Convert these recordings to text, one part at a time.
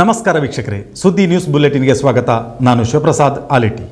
ನಮಸ್ಕಾರ ವೀಕ್ಷಕರೇ, ಸುದ್ದಿ ನ್ಯೂಸ್ ಬುಲೆಟಿನ್ಗೆ ಸ್ವಾಗತ. ನಾನು ಶಿವಪ್ರಸಾದ್ ಆಲಿಟಿ.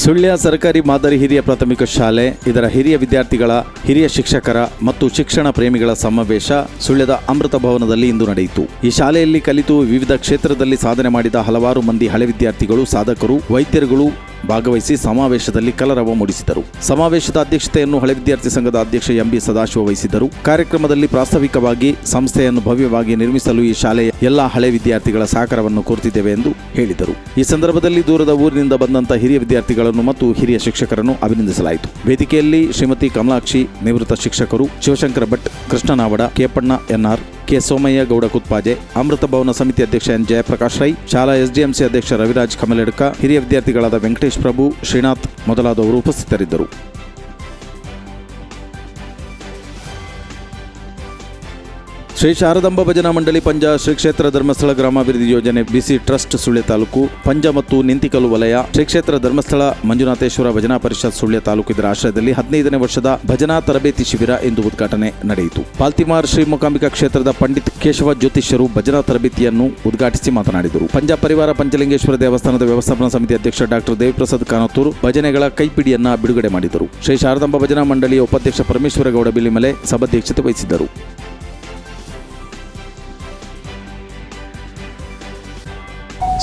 ಸುಳ್ಯ ಸರ್ಕಾರಿ ಮಾದರಿ ಹಿರಿಯ ಪ್ರಾಥಮಿಕ ಶಾಲೆ, ಇದರ ಹಿರಿಯ ವಿದ್ಯಾರ್ಥಿಗಳ, ಹಿರಿಯ ಶಿಕ್ಷಕರ ಮತ್ತು ಶಿಕ್ಷಣ ಪ್ರೇಮಿಗಳ ಸಮಾವೇಶ ಸುಳ್ಯದ ಅಮೃತ ಭವನದಲ್ಲಿ ಇಂದು ನಡೆಯಿತು. ಈ ಶಾಲೆಯಲ್ಲಿ ಕಲಿತು ವಿವಿಧ ಕ್ಷೇತ್ರದಲ್ಲಿ ಸಾಧನೆ ಮಾಡಿದ ಹಲವಾರು ಮಂದಿ ಹಳೆ ವಿದ್ಯಾರ್ಥಿಗಳು, ಸಾಧಕರು, ವೈದ್ಯರುಗಳು ಭಾಗವಹಿಸಿ ಸಮಾವೇಶದಲ್ಲಿ ಕಲರವ ಮೂಡಿಸಿದರು. ಸಮಾವೇಶದ ಅಧ್ಯಕ್ಷತೆಯನ್ನು ಹಳೆ ವಿದ್ಯಾರ್ಥಿ ಸಂಘದ ಅಧ್ಯಕ್ಷ ಎಂಬಿ ಸದಾಶಿವ ವಹಿಸಿದ್ದರು ಕಾರ್ಯಕ್ರಮದಲ್ಲಿ ಪ್ರಾಸ್ತಾವಿಕವಾಗಿ ಸಂಸ್ಥೆಯನ್ನು ಭವ್ಯವಾಗಿ ನಿರ್ಮಿಸಲು ಈ ಶಾಲೆಯ ಎಲ್ಲ ಹಳೆ ವಿದ್ಯಾರ್ಥಿಗಳ ಸಹಕಾರವನ್ನು ಕೋರುತ್ತಿದ್ದೇವೆ ಎಂದು ಹೇಳಿದರು. ಈ ಸಂದರ್ಭದಲ್ಲಿ ದೂರದ ಊರಿನಿಂದ ಬಂದಂತಹ ಹಿರಿಯ ವಿದ್ಯಾರ್ಥಿಗಳನ್ನು ಮತ್ತು ಹಿರಿಯ ಶಿಕ್ಷಕರನ್ನು ಅಭಿನಂದಿಸಲಾಯಿತು. ವೇದಿಕೆಯಲ್ಲಿ ಶ್ರೀಮತಿ ಕಮಲಾಕ್ಷಿ ನಿವೃತ್ತ ಶಿಕ್ಷಕರು Shivashankara Bhat, Krishnanavada, Kepanna, N R K Somayya Gowda Kuthpaje, Amrutha Bhavana ಸಮಿತಿ ಅಧ್ಯಕ್ಷ ಎನ್ ಜಯಪ್ರಕಾಶ್ ರೈ, ಶಾಲಾ ಎಸ್ಡಿಎಂಸಿ ಅಧ್ಯಕ್ಷ ರವಿರಾಜ್ ಕಮಲೆಡ್ಕ, ಹಿರಿಯ ವಿದ್ಯಾರ್ಥಿಗಳಾದ ವೆಂಕಟೇಶ್ ಪ್ರಭು, ಶ್ರೀನಾಥ್ ಮೊದಲಾದವರು ಉಪಸ್ಥಿತರಿದ್ದರು. ಶ್ರೀ ಶಾರದಾಂಬ ಭಜನಾ ಮಂಡಳಿ ಪಂಜ ಶ್ರೀ ಕ್ಷೇತ್ರ ಧರ್ಮಸ್ಥಳ ಗ್ರಾಮಾಭಿವೃದ್ಧಿ ಯೋಜನೆ ಬಿಸಿ ಟ್ರಸ್ಟ್ ಸುಳ್ಯ ತಾಲೂಕು, ಪಂಜ ಮತ್ತು ನಿಂತಿಕಲ್ಲು ವಲಯ, ಶ್ರೀ ಕ್ಷೇತ್ರ ಧರ್ಮಸ್ಥಳ ಮಂಜುನಾಥೇಶ್ವರ ಭಜನಾ ಪರಿಷತ್ ಸುಳ್ಯ ತಾಲೂಕು ಇದರ ಆಶ್ರಯದಲ್ಲಿ ಹದಿನೈದನೇ ವರ್ಷದ ಭಜನಾ ತರಬೇತಿ ಶಿಬಿರ ಎಂದು ಉದ್ಘಾಟನೆ ನಡೆಯಿತು. ಪಾಲ್ತಿಮಾರ್ ಶ್ರೀ ಮೂಕಾಂಬಿಕಾ ಕ್ಷೇತ್ರದ ಪಂಡಿತ್ ಕೇಶವ ಜ್ಯೋತಿಷ್ಯರು ಭಜನಾ ತರಬೇತಿಯನ್ನು ಉದ್ಘಾಟಿಸಿ ಮಾತನಾಡಿದರು. ಪಂಜ ಪರಿವಾರ ಪಂಚಲಿಂಗೇಶ್ವರ ದೇವಸ್ಥಾನದ ವ್ಯವಸ್ಥಾಪನಾ ಸಮಿತಿ ಅಧ್ಯಕ್ಷ ಡಾಕ್ಟರ್ ದೇವಪ್ರಸಾದ್ ಕಾನತ್ತೂರು ಭಜನೆಗಳ ಕೈಪಿಡಿಯನ್ನ ಬಿಡುಗಡೆ ಮಾಡಿದರು. ಶ್ರೀ ಶಾರದಾಂಬ ಭಜನಾ ಮಂಡಳಿಯ ಉಪಾಧ್ಯಕ್ಷ ಪರಮೇಶ್ವರ ಗೌಡ ಬಿಲಿಮಲೆ ಸಭಾಧ್ಯಕ್ಷತೆ ವಹಿಸಿದ್ದರು.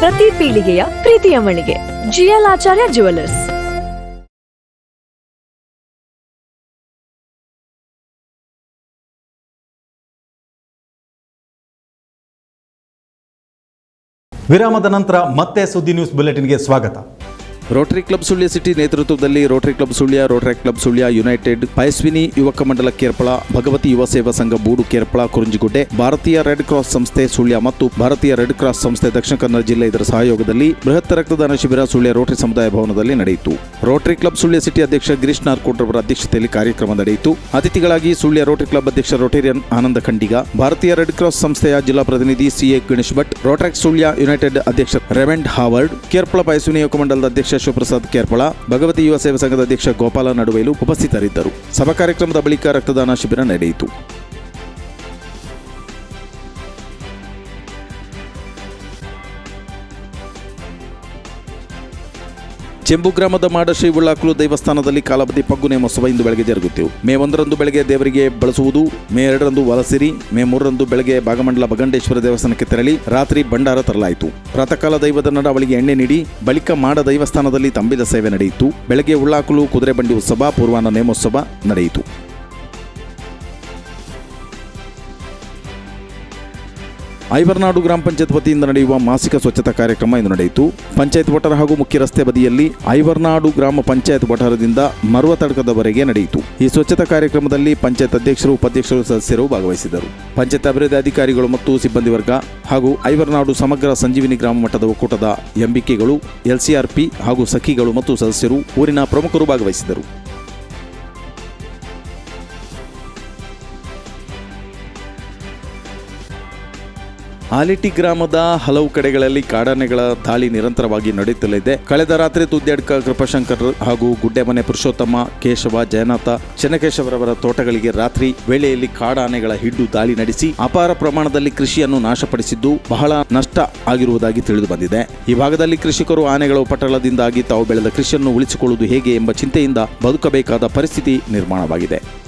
ಪ್ರತಿ ಪೀಳಿಗೆಯ ಪ್ರೀತಿಯ ಮಳಿಗೆ. ಜಿಎಲ್ ಆಚಾರ್ಯ ಜುವೆಲ್ಲರ್ಸ್ ವಿರಾಮದ ನಂತರ ಮತ್ತೆ ಸುದ್ದಿ ನ್ಯೂಸ್ ಬುಲೆಟಿನ್ಗೆ ಸ್ವಾಗತ. ರೋಟರಿ ಕ್ಲಬ್ ಸುಳ್ಯ ಸಿಟಿ ನೇತೃತ್ವದಲ್ಲಿ Rotary club Sullia, Rotary club Sullia, United Payaswini ಯುವಕ ಮಂಡಲ ಕೇರ್ಪಳ, ಭಗವತಿ ಯುವ ಸೇವಾ ಸಂಘ ಬೂಡು ಕೇರ್ಪಳ, ಕುರುಂಜಿಗುಡ್ಡೆ, ಭಾರತೀಯ ರೆಡ್ ಕ್ರಾಸ್ ಸಂಸ್ಥೆ ಸುಳ್ಯ ಮತ್ತು ಭಾರತೀಯ ರೆಡ್ ಕ್ರಾಸ್ ಸಂಸ್ಥೆ ದಕ್ಷಿಣ ಕನ್ನಡ ಜಿಲ್ಲೆ ಇದರ ಸಹಯೋಗದಲ್ಲಿ ಬೃಹತ್ ರಕ್ತದಾನ ಶಿಬಿರ ಸುಳ್ಯ ರೋಟರಿ ಸಮುದಾಯ ಭವನದಲ್ಲಿ ನಡೆಯಿತು. ರೋಟರಿ ಕ್ಲಬ್ ಸುಳ್ಯ ಸಿಟಿ ಅಧ್ಯಕ್ಷ ಗಿರೀಶ್ ನಾರ್ಕೋಟ್ ಅವರ ಅಧ್ಯಕ್ಷತೆಯಲ್ಲಿ ಕಾರ್ಯಕ್ರಮ ನಡೆಯಿತು. ಅತಿಥಿಗಳಾಗಿ ಸುಳ್ಯ ರೋಟರಿ ಕ್ಲಬ್ ಅಧ್ಯಕ್ಷ ರೋಟೇರಿಯನ್ ಆನಂದ ಖಂಡಿಗ, ಭಾರತೀಯ ರೆಡ್ ಕ್ರಾಸ್ ಸಂಸ್ಥೆಯ ಜಿಲ್ಲಾ ಪ್ರತಿನಿಧಿ C A Ganesh Bhat Rotaract Sullia United ಅಧ್ಯಕ್ಷ ರೆವೆಂಡ್ ಹಾವರ್ಡ್, ಕೇರ್ಪಳ ಪಯಸ್ವಿನಿ ಯುವಕ ಮಂಡಲದ ಅಧ್ಯಕ್ಷ ಶಿವಪ್ರಸಾದ್ ಕೇರ್ಪಳ, ಭಗವತಿ ಯುವ ಸೇವಾ ಸಂಘದ ಅಧ್ಯಕ್ಷ ಗೋಪಾಲ ನಡುವೆಲು ಉಪಸ್ಥಿತರಿದ್ದರು. ಸಭಾ ಕಾರ್ಯಕ್ರಮದ ಬಳಿಕ ರಕ್ತದಾನ ಶಿಬಿರ ನಡೆಯಿತು. ಚೆಂಬು ಗ್ರಾಮದ ಮಾಡ ಶ್ರೀ ಉಳ್ಳಾಕಲು ದೇವಸ್ಥಾನದಲ್ಲಿ ಕಾಲಬದಿ ಪಗ್ಗು ನೇಮೋತ್ಸವ ಇಂದು ಬೆಳಗ್ಗೆ ಜರುಗುತ್ತಿವೆ. ಮೇ ಒಂದರಂದು ಬೆಳಗ್ಗೆ ದೇವರಿಗೆ ಬಳಸುವುದು, ಮೇ ಎರಡರಂದು ವಲಸಿರಿ, ಮೇ ಮೂರರಂದು ಬೆಳಗ್ಗೆ ಭಾಗಮಂಡಲ ಭಗಂಡೇಶ್ವರ ದೇವಸ್ಥಾನಕ್ಕೆ ತೆರಳಿ ರಾತ್ರಿ ಭಂಡಾರ ತರಲಾಯಿತು. ಪ್ರಾತಃಕಾಲ ದೈವದ ನಡವಳಿಗೆ ಎಣ್ಣೆ ನೀಡಿ, ಬಳಿಕ ಮಾಡ ದೈವಸ್ಥಾನದಲ್ಲಿ ತಂಬಿದ ಸೇವೆ ನಡೆಯಿತು. ಬೆಳಗ್ಗೆ ಉಳ್ಳಾಕಲು ಕುದುರೆ ಬಂಡಿ ಉತ್ಸವ ಪೂರ್ವಾಹ್ನ ನೇಮೋತ್ಸವ ನಡೆಯಿತು. ಐವರ್ನಾಡು ಗ್ರಾಮ ಪಂಚಾಯತ್ ವತಿಯಿಂದ ನಡೆಯುವ ಮಾಸಿಕ ಸ್ವಚ್ಛತಾ ಕಾರ್ಯಕ್ರಮ ಇಂದು ನಡೆಯಿತು. ಪಂಚಾಯತ್ ವಠಾರ ಹಾಗೂ ಮುಖ್ಯ ರಸ್ತೆ ಬದಿಯಲ್ಲಿ ಐವರ್ನಾಡು ಗ್ರಾಮ ಪಂಚಾಯತ್ ವಠಾರದಿಂದ ಮರುವ ತಡಕದವರೆಗೆ ನಡೆಯಿತು. ಈ ಸ್ವಚ್ಛತಾ ಕಾರ್ಯಕ್ರಮದಲ್ಲಿ ಪಂಚಾಯತ್ ಅಧ್ಯಕ್ಷರು, ಉಪಾಧ್ಯಕ್ಷರು ಸದಸ್ಯರು ಭಾಗವಹಿಸಿದರು. ಪಂಚಾಯತ್ ಅಭಿವೃದ್ಧಿ ಅಧಿಕಾರಿಗಳು ಮತ್ತು ಸಿಬ್ಬಂದಿ ವರ್ಗ ಹಾಗೂ ಐವರ್ನಾಡು ಸಮಗ್ರ ಸಂಜೀವಿನಿ ಗ್ರಾಮ ಮಟ್ಟದ ಒಕ್ಕೂಟದ ಎಂಬಿಕೆಗಳು, ಎಲ್ಸಿಆರ್ಪಿ ಹಾಗೂ ಸಖಿಗಳು ಮತ್ತು ಸದಸ್ಯರು ಊರಿನ ಪ್ರಮುಖರು ಭಾಗವಹಿಸಿದರು. ಆಲಿಟಿ ಗ್ರಾಮದ ಹಲವು ಕಡೆಗಳಲ್ಲಿ ಕಾಡಾನೆಗಳ ದಾಳಿ ನಿರಂತರವಾಗಿ ನಡೆಯುತ್ತಲಿದೆ. ಕಳೆದ ರಾತ್ರಿ ತುದ್ಯಾಡ್ಕ ಕೃಪಾಶಂಕರ್ ಹಾಗೂ ಗುಡ್ಡೆಮನೆ ಪುರುಷೋತ್ತಮ, ಕೇಶವ, ಜಯನಾಥ, ಚೆನ್ನಕೇಶವರವರ ತೋಟಗಳಿಗೆ ರಾತ್ರಿ ವೇಳೆಯಲ್ಲಿ ಕಾಡಾನೆಗಳ ಹಿಡ್ಡು ದಾಳಿ ನಡೆಸಿ ಅಪಾರ ಪ್ರಮಾಣದಲ್ಲಿ ಕೃಷಿಯನ್ನು ನಾಶಪಡಿಸಿದ್ದು ಬಹಳ ನಷ್ಟ ಆಗಿರುವುದಾಗಿ ತಿಳಿದು ಬಂದಿದೆ ಈ ಭಾಗದಲ್ಲಿ ಕೃಷಿಕರು ಆನೆಗಳ ಉಪಟಳದಿಂದಾಗಿ ತಾವು ಬೆಳೆದ ಕೃಷಿಯನ್ನು ಉಳಿಸಿಕೊಳ್ಳುವುದು ಹೇಗೆ ಎಂಬ ಚಿಂತೆಯಿಂದ ಬದುಕಬೇಕಾದ ಪರಿಸ್ಥಿತಿ ನಿರ್ಮಾಣವಾಗಿದೆ.